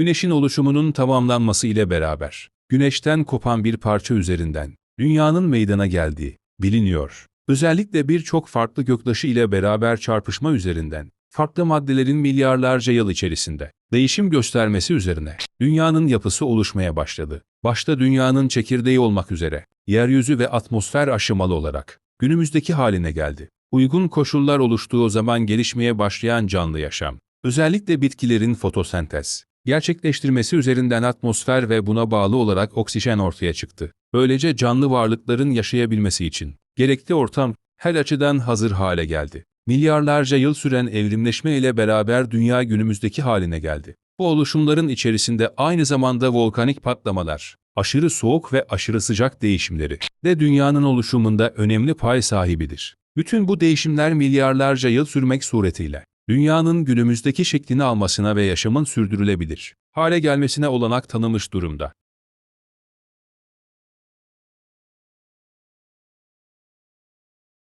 Güneşin oluşumunun tamamlanması ile beraber, güneşten kopan bir parça üzerinden, dünyanın meydana geldiği biliniyor. Özellikle birçok farklı göktaşı ile beraber çarpışma üzerinden, farklı maddelerin milyarlarca yıl içerisinde değişim göstermesi üzerine dünyanın yapısı oluşmaya başladı. Başta dünyanın çekirdeği olmak üzere, yeryüzü ve atmosfer aşamalı olarak günümüzdeki haline geldi. Uygun koşullar oluştuğu zaman gelişmeye başlayan canlı yaşam, özellikle bitkilerin fotosentez, gerçekleştirmesi üzerinden atmosfer ve buna bağlı olarak oksijen ortaya çıktı. Böylece canlı varlıkların yaşayabilmesi için gerekli ortam her açıdan hazır hale geldi. Milyarlarca yıl süren evrimleşme ile beraber dünya günümüzdeki haline geldi. Bu oluşumların içerisinde aynı zamanda volkanik patlamalar, aşırı soğuk ve aşırı sıcak değişimleri de dünyanın oluşumunda önemli pay sahibidir. Bütün bu değişimler milyarlarca yıl sürmek suretiyle dünyanın günümüzdeki şeklini almasına ve yaşamın sürdürülebilir hale gelmesine olanak tanımış durumda.